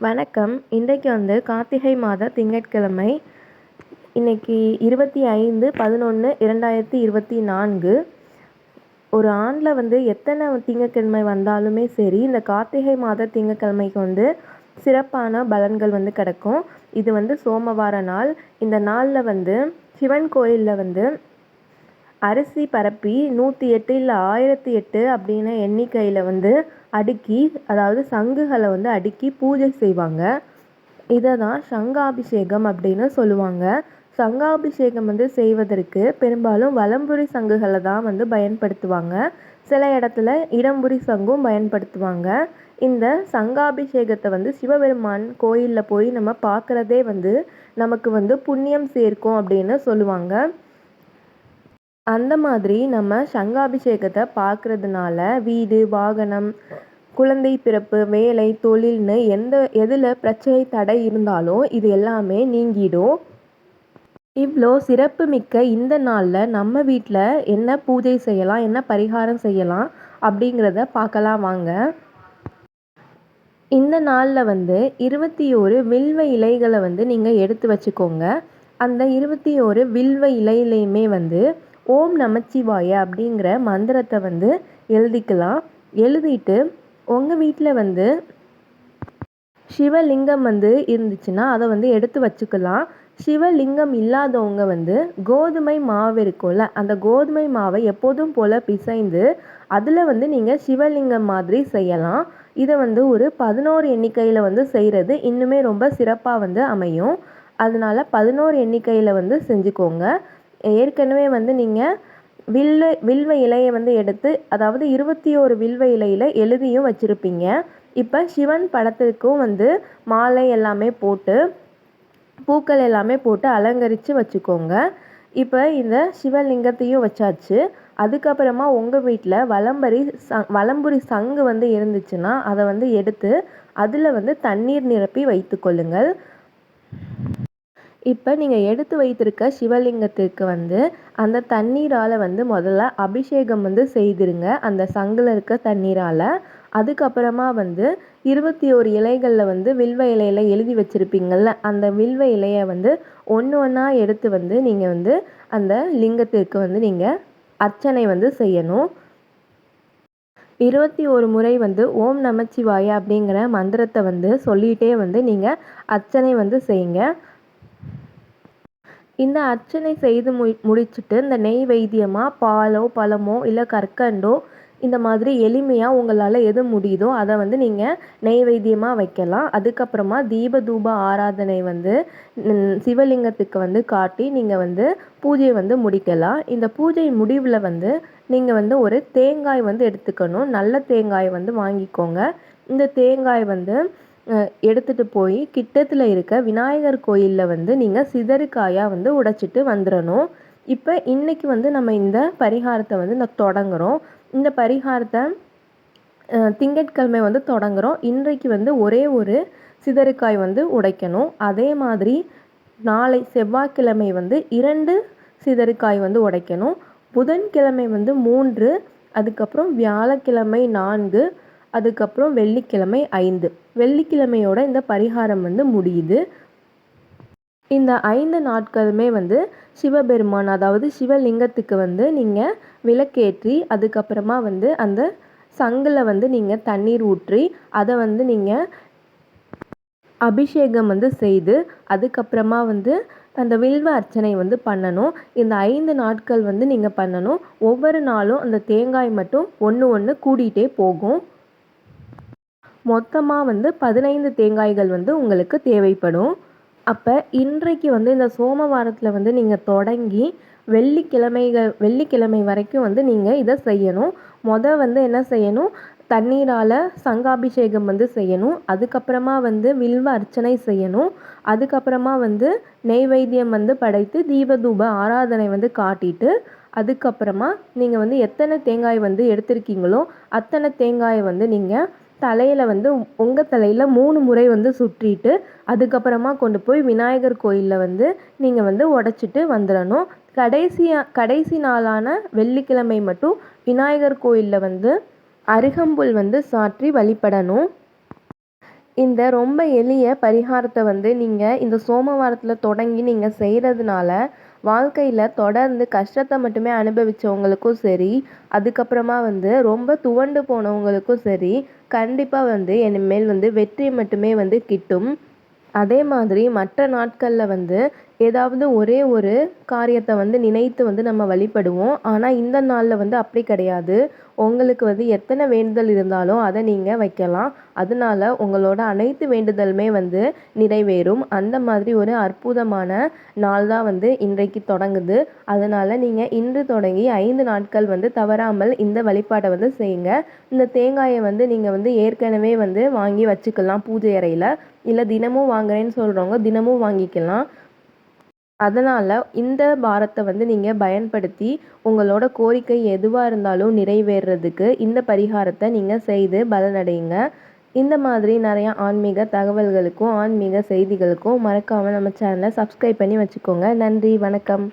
வணக்கம். இன்றைக்கு வந்து கார்த்திகை மாத திங்கட்கிழமை. இன்னைக்கு இருபத்தி ஐந்து பதினொன்று இரண்டாயிரத்தி இருபத்தி நான்கு. ஒரு ஆண்டில் வந்து எத்தனை திங்கட்கிழமை வந்தாலுமே சரி இந்த கார்த்திகை மாத திங்கட்கிழமைக்கு வந்து சிறப்பான பலன்கள் வந்து கிடைக்கும். இது வந்து சோமவார நாள். இந்த நாளில் வந்து சிவன் கோயிலில் வந்து அரிசி பரப்பி நூற்றி எட்டு இல்லை ஆயிரத்தி எட்டு அப்படின்னு எண்ணிக்கையில் வந்து அடுக்கி அதாவது சங்குகளை வந்து அடுக்கி பூஜை செய்வாங்க. இதை தான் சங்காபிஷேகம் அப்படின்னு சொல்லுவாங்க. சங்காபிஷேகம் வந்து செய்வதற்கு பெரும்பாலும் வலம்புரி சங்குகளை தான் வந்து பயன்படுத்துவாங்க. சில இடத்துல இடம்புரி சங்கும் பயன்படுத்துவாங்க. இந்த சங்காபிஷேகத்தை வந்து சிவபெருமான் கோயிலில் போய் நம்ம பார்க்குறதே வந்து நமக்கு வந்து புண்ணியம் சேர்க்கும் அப்படின்னு சொல்லுவாங்க. அந்த மாதிரி நம்ம சங்காபிஷேகத்தை பார்க்குறதுனால வீடு வாகனம் குழந்தை பிறப்பு வேலை தொழில்னு எந்த எதில் பிரச்சனை தடை இருந்தாலும் இது எல்லாமே நீங்கிடும். இவ்வளோ சிறப்பு மிக்க இந்த நாளில் நம்ம வீட்டில் என்ன பூஜை செய்யலாம் என்ன பரிகாரம் செய்யலாம் அப்படிங்கிறத பார்க்கலாம் வாங்க. இந்த நாளில் வந்து இருபத்தி ஓரு வில்வ இலைகளை வந்து நீங்கள் எடுத்து வச்சுக்கோங்க. அந்த இருபத்தி ஓரு வில்வ இலையிலையுமே வந்து ஓம் நமச்சிவாய அப்படிங்கிற மந்திரத்தை வந்து எழுதிக்கலாம். எழுதிட்டு உங்கள் வீட்டில் வந்து சிவலிங்கம் வந்து இருந்துச்சுன்னா அதை வந்து எடுத்து வச்சுக்கலாம். சிவலிங்கம் இல்லாதவங்க வந்து கோதுமை மாவு இருக்கும்ல அந்த கோதுமை மாவை எப்போதும் போல் பிசைந்து அதில் வந்து நீங்கள் சிவலிங்கம் மாதிரி செய்யலாம். இதை வந்து ஒரு பதினோரு எண்ணிக்கையில் வந்து செய்கிறது இன்னுமே ரொம்ப சிறப்பாக வந்து அமையும். அதனால் பதினோரு எண்ணிக்கையில் வந்து செஞ்சுக்கோங்க. ஏற்கனவே வந்து நீங்கள் வில்வ வில்வ இலையை வந்து எடுத்து அதாவது இருபத்தி ஓரு வில்வ இலையில் எழுதியும் வச்சுருப்பீங்க. இப்போ சிவன் படத்திற்கும் வந்து மாலை எல்லாமே போட்டு பூக்கள் எல்லாமே போட்டு அலங்கரித்து வச்சுக்கோங்க. இப்போ இந்த சிவலிங்கத்தையும் வச்சாச்சு. அதுக்கப்புறமா உங்கள் வீட்டில் வலம்பரி சங் வலம்புரி சங்கு வந்து இருந்துச்சுன்னா அதை வந்து எடுத்து அதில் வந்து தண்ணீர் நிரப்பி வைத்துக்கொள்ளுங்கள் இப்போ நீங்கள் எடுத்து வைத்திருக்க சிவலிங்கத்திற்கு வந்து அந்த தண்ணீரால் வந்து முதல்ல அபிஷேகம் வந்து செய்திருங்க. அந்த சங்கில் இருக்க தண்ணீரால். அதுக்கப்புறமா வந்து இருபத்தி ஓரு இலைகளில் வந்து வில்வ இலையில் எழுதி வச்சுருப்பீங்கள்ல அந்த வில்வ இலையை வந்து ஒன்று ஒன்றா எடுத்து வந்து நீங்கள் வந்து அந்த லிங்கத்திற்கு வந்து நீங்கள் அர்ச்சனை வந்து செய்யணும். இருபத்தி ஒரு முறை வந்து ஓம் நமச்சிவாய அப்படிங்கிற மந்திரத்தை வந்து சொல்லிகிட்டே வந்து நீங்கள் அர்ச்சனை வந்து செய்யுங்க. இந்த அர்ச்சனை செய்து மு முடிச்சுட்டு இந்த நெய் வைத்தியமாக பாலோ பழமோ இல்லை கற்கண்டோ இந்த மாதிரி எளிமையாக உங்களால் எது முடியுதோ அதை வந்து நீங்கள் நெய்வேத்தியமாக வைக்கலாம். அதுக்கப்புறமா தீப தூப ஆராதனை வந்து சிவலிங்கத்துக்கு வந்து காட்டி நீங்கள் வந்து பூஜையை வந்து முடிக்கலாம். இந்த பூஜை முடிவில் வந்து நீங்கள் வந்து ஒரு தேங்காய் வந்து எடுத்துக்கணும். நல்ல தேங்காய் வந்து வாங்கிக்கோங்க. இந்த தேங்காய் வந்து எடுத்துகிட்டு போய் கிட்டத்தில் இருக்க விநாயகர் கோயிலில் வந்து நீங்கள் சிதறுக்காயாக வந்து உடைச்சிட்டு வந்துடணும் இப்போ இன்றைக்கி வந்து நம்ம இந்த பரிகாரத்தை வந்து இந்த தொடங்குகிறோம் இந்த பரிகாரத்தை திங்கட்கிழமை வந்து தொடங்குகிறோம் இன்றைக்கு வந்து ஒரே ஒரு சிதறுக்காய் வந்து உடைக்கணும். அதே மாதிரி நாளை செவ்வாய்க்கிழமை வந்து இரண்டு சிதறுக்காய் வந்து உடைக்கணும். புதன்கிழமை வந்து மூன்று அதுக்கப்புறம் வியாழக்கிழமை நான்கு அதுக்கப்புறம் வெள்ளிக்கிழமை ஐந்து. வெள்ளிக்கிழமையோட இந்த பரிகாரம் வந்து முடியுது. இந்த ஐந்து நாட்களுமே வந்து சிவபெருமான் அதாவது சிவலிங்கத்துக்கு வந்து நீங்கள் விளக்கேற்றி அதுக்கப்புறமா வந்து அந்த சங்கில் வந்து நீங்கள் தண்ணீர் ஊற்றி அதை வந்து நீங்கள் அபிஷேகம் வந்து செய்து அதுக்கப்புறமா வந்து அந்த வில்வ அர்ச்சனை வந்து பண்ணணும். இந்த ஐந்து நாட்கள் வந்து நீங்கள் பண்ணணும். ஒவ்வொரு நாளும் அந்த தேங்காய் மட்டும் ஒன்று ஒன்று கூடிகிட்டே போகும். மொத்தமாக வந்து பதினைந்து தேங்காய்கள் வந்து உங்களுக்கு தேவைப்படும். அப்போ இன்றைக்கு வந்து இந்த சோமவாரத்தில் வந்து நீங்கள் தொடங்கி வெள்ளிக்கிழமைகள் வெள்ளிக்கிழமை வரைக்கும் வந்து நீங்கள் இதை செய்யணும். மொதல் வந்து என்ன செய்யணும்? தண்ணீரால் சங்காபிஷேகம் வந்து செய்யணும். அதுக்கப்புறமா வந்து வில்வ அர்ச்சனை செய்யணும். அதுக்கப்புறமா வந்து நெய்வேத்தியம் வந்து படைத்து தீபதூப ஆராதனை வந்து காட்டிட்டு அதுக்கப்புறமா நீங்கள் வந்து எத்தனை தேங்காய் வந்து எடுத்திருக்கீங்களோ அத்தனை தேங்காயை வந்து நீங்கள் தலையில் வந்து உங்கள் தலையில் மூணு முறை வந்து சுற்றிட்டு அதுக்கப்புறமா கொண்டு போய் விநாயகர் கோயிலில் வந்து நீங்கள் வந்து உடச்சிட்டு வந்துடணும் கடைசியாக கடைசி நாளான வெள்ளிக்கிழமை மட்டும் விநாயகர் கோயிலில் வந்து அருகம்புல் வந்து சாற்றி வழிபடணும். இந்த ரொம்ப எளிய பரிகாரத்தை வந்து நீங்கள் இந்த சோமவாரத்தில் தொடங்கி நீங்கள் செய்கிறதுனால வாழ்க்கையில் தொடர்ந்து கஷ்டத்தை மட்டுமே அனுபவித்தவங்களுக்கும் சரி அதுக்கப்புறமா வந்து ரொம்ப துவண்டு போனவங்களுக்கும் சரி கண்டிப்பாக வந்து இனிமேல் வந்து வெற்றி மட்டுமே வந்து கிட்டும். அதே மாதிரி மற்ற நாட்களில் வந்து ஏதாவது ஒரே ஒரு காரியத்தை வந்து நினைத்து வந்து நம்ம வழிபடுவோம். ஆனால் இந்த நாளில் வந்து அப்படி கிடையாது. உங்களுக்கு வந்து எத்தனை வேண்டுதல் இருந்தாலும் அதை நீங்கள் வைக்கலாம். அதனால உங்களோட அனைத்து வேண்டுதலுமே வந்து நிறைவேறும். அந்த மாதிரி ஒரு அற்புதமான நாள் தான் வந்து இன்றைக்கு தொடங்குது. அதனால் நீங்கள் இன்று தொடங்கி ஐந்து நாட்கள் வந்து தவறாமல் இந்த வழிபாட்டை வந்து செய்யுங்க. இந்த தேங்காயை வந்து நீங்கள் வந்து ஏற்கனவே வந்து வாங்கி வச்சுக்கலாம் பூஜை அறையில். இல்லை தினமும் வாங்குறேன்னு சொல்கிறவங்க தினமும் வாங்கிக்கலாம். அதனால் இந்த பாரத்தை வந்து நீங்கள் பயன்படுத்தி உங்களோட கோரிக்கை எதுவாக இருந்தாலும் நிறைவேறுறதுக்கு இந்த பரிகாரத்தை நீங்கள் செய்து பலனடையுங்க. இந்த மாதிரி நிறையா ஆன்மீக தகவல்களுக்கும் ஆன்மீக செய்திகளுக்கும் மறக்காமல் நம்ம சேனலை சப்ஸ்கிரைப் பண்ணி வச்சுக்கோங்க. நன்றி வணக்கம்.